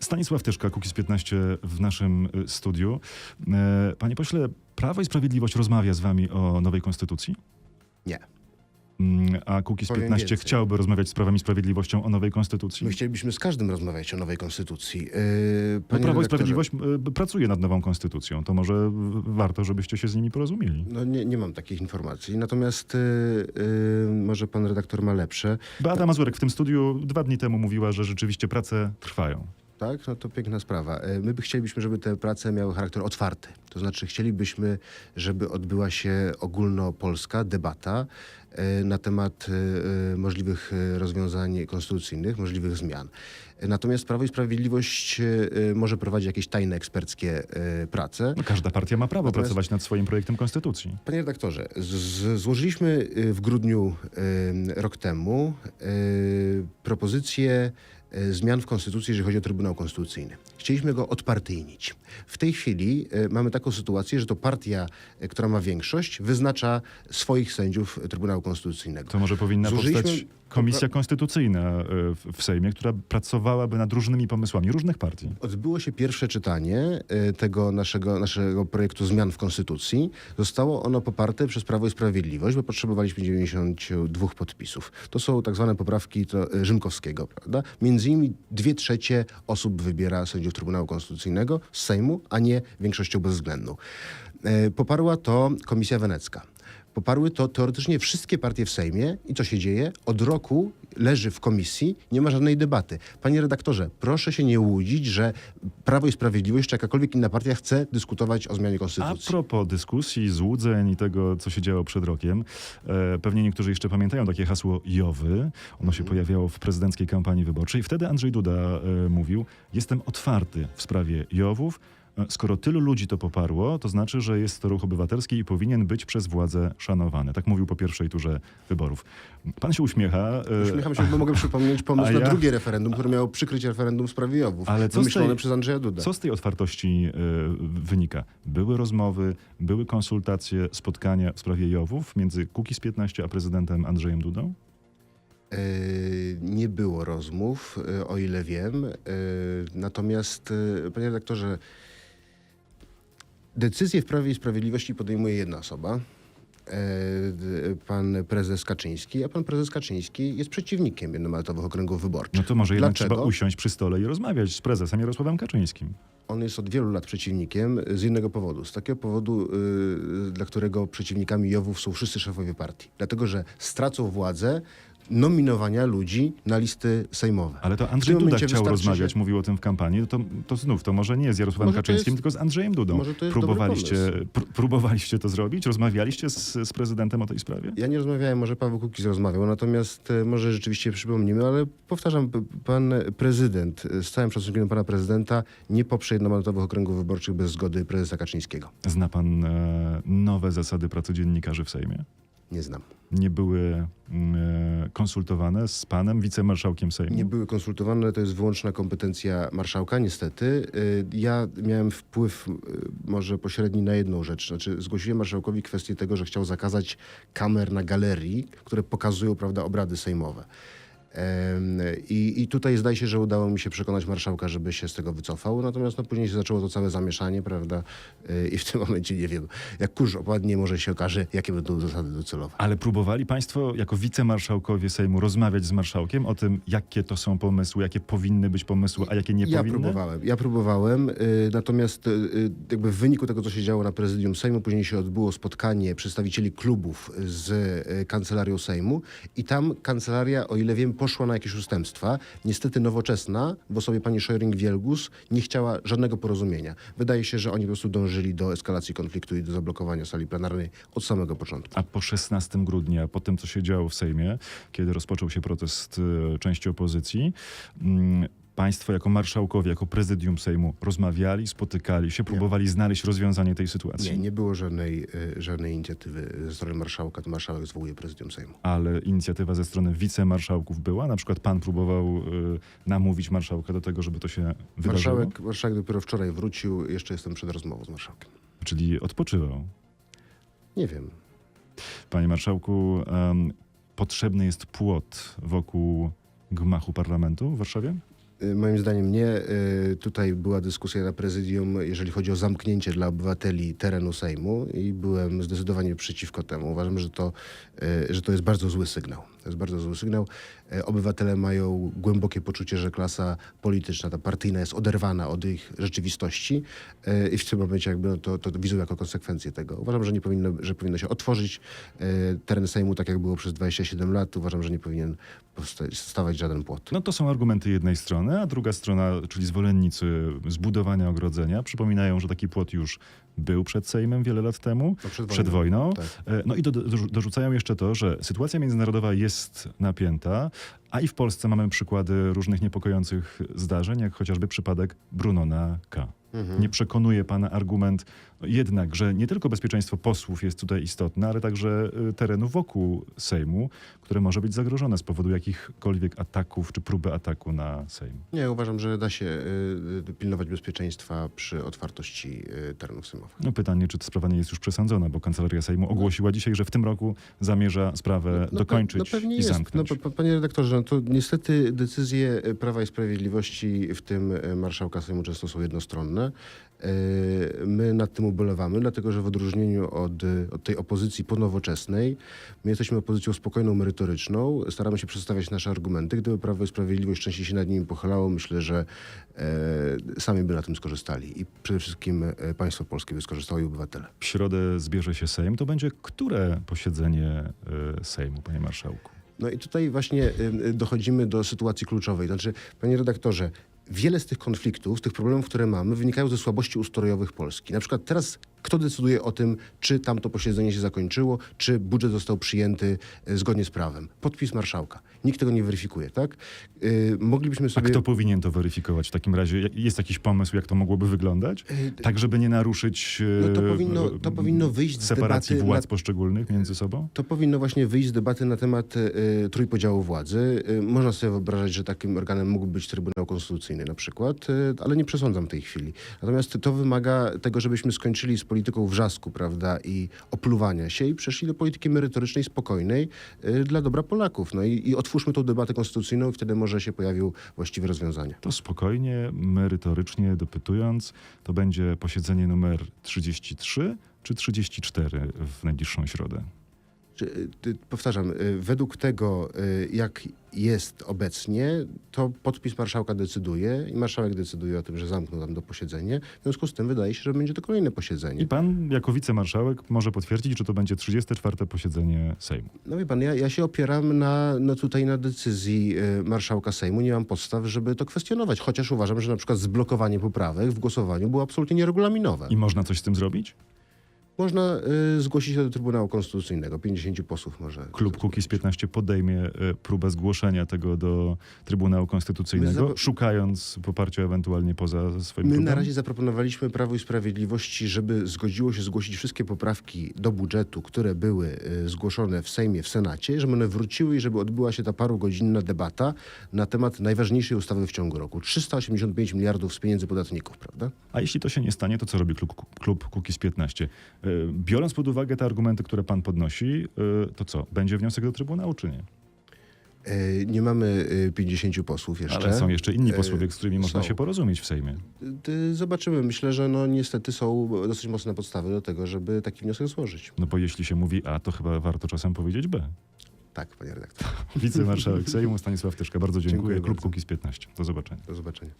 Stanisław Tyszka, Kukiz 15 w naszym y, studiu. E, Panie pośle, Prawo i Sprawiedliwość rozmawia z wami o nowej konstytucji? Nie. Mm, A Kukiz Powiem 15 więcej. chciałby rozmawiać z Prawem i Sprawiedliwością o nowej konstytucji? My chcielibyśmy z każdym rozmawiać o nowej konstytucji. Yy, No, Prawo i Sprawiedliwość pracuje nad nową konstytucją. To może warto, żebyście się z nimi porozumieli. No nie, nie mam takich informacji. Natomiast yy, yy, może pan redaktor ma lepsze. Beata Mazurek w tym studiu dwa dni temu mówiła, że rzeczywiście prace trwają. Tak, no to piękna sprawa. E, My by chcielibyśmy, żeby te prace miały charakter otwarty. To znaczy chcielibyśmy, żeby odbyła się ogólnopolska debata e, na temat e, możliwych rozwiązań konstytucyjnych, możliwych zmian. Natomiast Prawo i Sprawiedliwość może prowadzić jakieś tajne eksperckie prace. No, każda partia ma prawo Natomiast- pracować nad swoim projektem konstytucji. Panie redaktorze, złożyliśmy w grudniu rok temu propozycję zmian w Konstytucji, jeżeli chodzi o Trybunał Konstytucyjny. Chcieliśmy go odpartyjnić. W tej chwili y, mamy taką sytuację, że to partia, y, która ma większość, wyznacza swoich sędziów Trybunału Konstytucyjnego. To może powinna Złożyliśmy- powstać komisja konstytucyjna w, Sejmie, która pracowałaby nad różnymi pomysłami różnych partii. Odbyło się pierwsze czytanie tego naszego, naszego projektu zmian w Konstytucji. Zostało ono poparte przez Prawo i Sprawiedliwość, bo potrzebowaliśmy 92 podpisów. To są tak zwane poprawki to, Rzymkowskiego, prawda? Między innymi dwie trzecie osób wybiera sędziów Trybunału Konstytucyjnego z Sejmu, a nie większością bezwzględną. Y, Poparła to Komisja Wenecka. Poparły to teoretycznie wszystkie partie w Sejmie i co się dzieje? Od roku leży w komisji, nie ma żadnej debaty. Panie redaktorze, proszę się nie łudzić, że Prawo i Sprawiedliwość czy jakakolwiek inna partia chce dyskutować o zmianie A konstytucji. propos dyskusji, złudzeń i tego, co się działo przed rokiem, e, pewnie niektórzy jeszcze pamiętają takie hasło Jowy. Ono się pojawiało w prezydenckiej kampanii wyborczej. Wtedy Andrzej Duda e, mówił, jestem otwarty w sprawie Jowów. E, Skoro tylu ludzi to poparło, to znaczy, że jest to ruch obywatelski i powinien być przez władzę szanowany. Tak mówił po pierwszej turze wyborów. Pan się uśmiecha. e, Uśmiecham się, bo mogę przypomnieć pomysł a na ja- drugie referendum, które miało przykryć referendum w sprawie Jowów. Ale co wymyślone tej- przez Andrzeja Duda. Co z tej otwartości e, wynika? Były rozmowy, były konsultacje, spotkania w sprawie Jowów między Kukiz 15 a prezydentem Andrzejem Dudą? Nie było rozmów, o ile wiem. Natomiast, panie redaktorze, decyzję w Prawie i Sprawiedliwości podejmuje jedna osoba, e, pan prezes Kaczyński, a pan prezes Kaczyński jest przeciwnikiem jednomandatowych okręgów wyborczych. No to może jednak Dlaczego? trzeba usiąść przy stole i rozmawiać z prezesem Jarosławem Kaczyńskim. On jest od wielu lat przeciwnikiem z innego powodu. Z takiego powodu, y, dla którego przeciwnikami Jowów są wszyscy szefowie partii. Dlatego, że stracą władzę nominowania ludzi na listy sejmowe. Ale to Andrzej Duda chciał wystarczy, rozmawiać, mówił o tym w kampanii. No To, to znów, to może nie z Jarosławem Może Kaczyńskim, jest- tylko z Andrzejem Dudą. może to jest próbowaliście, pr próbowaliście to zrobić? Rozmawialiście z, z prezydentem o tej sprawie? Ja nie rozmawiałem, może Paweł Kukiz rozmawiał, natomiast e, może rzeczywiście przypomnimy, ale powtarzam, pan prezydent, e, z całym szacunkiem pana prezydenta, nie poprze jednomandatowych okręgów wyborczych bez zgody prezesa Kaczyńskiego. Zna pan e, nowe zasady pracy dziennikarzy w Sejmie? Nie znam. Nie były mm, e, konsultowane z panem wicemarszałkiem Sejmu? Nie były konsultowane, to jest wyłączna kompetencja marszałka, niestety. Y, Ja miałem wpływ y, może pośredni na jedną rzecz. Znaczy, zgłosiłem marszałkowi kwestię tego, że chciał zakazać kamer na galerii, które pokazują prawda, obrady sejmowe. I, I tutaj zdaje się, że udało mi się przekonać marszałka, żeby się z tego wycofał. Natomiast no, później się zaczęło to całe zamieszanie, prawda? Y, I w tym momencie nie wiem. Jak kurz opadnie, może się okaże, jakie będą zasady docelowe. Ale próbowali państwo jako wicemarszałkowie Sejmu rozmawiać z marszałkiem o tym, jakie to są pomysły, jakie powinny być pomysły, a jakie nie ja powinny? próbowałem, ja próbowałem, y, natomiast y, jakby w wyniku tego, co się działo na prezydium Sejmu, później się odbyło spotkanie przedstawicieli klubów z kancelarią Sejmu i tam kancelaria, o ile wiem, poszła na jakieś ustępstwa. Niestety nowoczesna, w osobie pani Szojring-Wielgus, nie chciała żadnego porozumienia. Wydaje się, że oni po prostu dążyli do eskalacji konfliktu i do zablokowania sali plenarnej od samego początku. A po 16 grudnia, po tym, co się działo w Sejmie, kiedy rozpoczął się protest e, części opozycji, mm, państwo jako marszałkowie, jako prezydium Sejmu rozmawiali, spotykali się, próbowali znaleźć rozwiązanie tej sytuacji. Nie, nie było żadnej, y, żadnej inicjatywy ze strony marszałka. To marszałek zwołuje prezydium Sejmu. Ale inicjatywa ze strony wicemarszałków była. Na przykład pan próbował e, namówić marszałka do tego, żeby to się wydarzyło. Marszałek, marszałek dopiero wczoraj wrócił, jeszcze jestem przed rozmową z marszałkiem. Czyli odpoczywał. Nie wiem. Panie marszałku, em, potrzebny jest płot wokół gmachu parlamentu w Warszawie? Y, Moim zdaniem nie. Y, Tutaj była dyskusja na prezydium, jeżeli chodzi o zamknięcie dla obywateli terenu Sejmu i byłem zdecydowanie przeciwko temu. Uważam, że to, y, że to jest bardzo zły sygnał. To jest bardzo zły sygnał. Y, Obywatele mają głębokie poczucie, że klasa polityczna, ta partyjna jest oderwana od ich rzeczywistości y, i w tym momencie jakby no to, to widzą jako konsekwencję tego. Uważam, że nie powinno, że powinno się otworzyć y, teren Sejmu tak jak było przez 27 lat. Uważam, że nie powinien stawać żaden płot. No to są argumenty jednej strony, a druga strona, czyli zwolennicy zbudowania ogrodzenia, przypominają, że taki płot już był przed Sejmem wiele lat temu, No, przed przed wojną, wojną. tak. E, No i do, do, dorzucają jeszcze to, że sytuacja międzynarodowa jest napięta, a i w Polsce mamy przykłady różnych niepokojących zdarzeń, jak chociażby przypadek Brunona K. Mhm. Nie przekonuje pana argument no jednak, że nie tylko bezpieczeństwo posłów jest tutaj istotne, ale także y, terenu wokół Sejmu, które może być zagrożone z powodu jakichkolwiek ataków czy próby ataku na Sejm. Nie, uważam, że da się y, y, pilnować bezpieczeństwa przy otwartości y, terenów sejmowych. No pytanie, czy ta sprawa nie jest już przesądzona, bo Kancelaria Sejmu ogłosiła dzisiaj, że w tym roku zamierza sprawę pe- dokończyć no pewnie i jest. zamknąć. No, pa- panie redaktorze, no to niestety decyzje y, Prawa i Sprawiedliwości, w tym y, marszałka Sejmu, często są jednostronne. My nad tym ubolewamy, dlatego że w odróżnieniu od, od tej opozycji ponowoczesnej, my jesteśmy opozycją spokojną, merytoryczną, staramy się przedstawiać nasze argumenty. Gdyby Prawo i Sprawiedliwość częściej się nad nimi pochylało, myślę, że e, sami by na tym skorzystali i przede wszystkim e, państwo polskie by skorzystało i obywatele. W środę zbierze się Sejm. To będzie które posiedzenie Sejmu, panie marszałku? No i tutaj właśnie y, dochodzimy do sytuacji kluczowej. Znaczy, panie redaktorze, wiele z tych konfliktów, z tych problemów, które mamy, wynikają ze słabości ustrojowych Polski. Na przykład teraz kto decyduje o tym, czy tamto posiedzenie się zakończyło, czy budżet został przyjęty y, zgodnie z prawem? Podpis marszałka. Nikt tego nie weryfikuje, tak? Y, moglibyśmy A sobie... kto powinien to weryfikować w takim razie? Jest jakiś pomysł, jak to mogłoby wyglądać? Y, Tak, żeby nie naruszyć No to powinno- to powinno wyjść z separacji debaty władz nad- poszczególnych między sobą? To powinno właśnie wyjść z debaty na temat trójpodziału władzy. Można sobie wyobrażać, że takim organem mógłby być Trybunał Konstytucyjny na przykład, ale nie przesądzam w tej chwili. Natomiast to wymaga tego, żebyśmy skończyli z polityką wrzasku, prawda, i opluwania się i przeszli do polityki merytorycznej, spokojnej y, dla dobra Polaków. No i, i otwórzmy tą debatę konstytucyjną i wtedy może się pojawił właściwe rozwiązanie. To spokojnie, merytorycznie dopytując, to będzie posiedzenie numer 33 czy 34 w najbliższą środę? Czy, y, powtarzam, y, według tego, y, jak jest obecnie, to podpis marszałka decyduje i marszałek decyduje o tym, że zamknął tam do posiedzenie. W związku z tym wydaje się, że będzie to kolejne posiedzenie. I pan jako wicemarszałek może potwierdzić, że to będzie 34 posiedzenie Sejmu. No wie pan, ja, ja się opieram na, no tutaj na decyzji marszałka Sejmu. Nie mam podstaw, żeby to kwestionować, chociaż uważam, że na przykład zblokowanie poprawek w głosowaniu było absolutnie nieregulaminowe. I można coś z tym zrobić? Można y, zgłosić się do Trybunału Konstytucyjnego. 50 posłów może. Klub Kukiz 15 podejmie e, próbę zgłoszenia tego do Trybunału Konstytucyjnego, szukając poparcia ewentualnie poza swoim My klubem? na razie zaproponowaliśmy Prawu i Sprawiedliwości, żeby zgodziło się zgłosić wszystkie poprawki do budżetu, które były y, zgłoszone w Sejmie, w Senacie, żeby one wróciły i żeby odbyła się ta parugodzinna debata na temat najważniejszej ustawy w ciągu roku. 385 miliardów z pieniędzy podatników, prawda? A jeśli to się nie stanie, to co robi klub, klub Kukiz 15? E, Biorąc pod uwagę te argumenty, które pan podnosi, e, to co? Będzie wniosek do Trybunału, czy nie? Y, Nie mamy y, 50 posłów jeszcze. Ale są jeszcze inni E, posłowie, z którymi można są. się porozumieć w Sejmie. Zobaczymy. Myślę, że no niestety są dosyć mocne podstawy do tego, żeby taki wniosek złożyć. No bo jeśli się mówi A, to chyba warto czasem powiedzieć B. Tak, panie redaktor. Wicemarszałek Sejmu Stanisław Tyszka, bardzo dziękuję. Dziękuję Klub bardzo. Kukiz 15. Do zobaczenia. Do zobaczenia.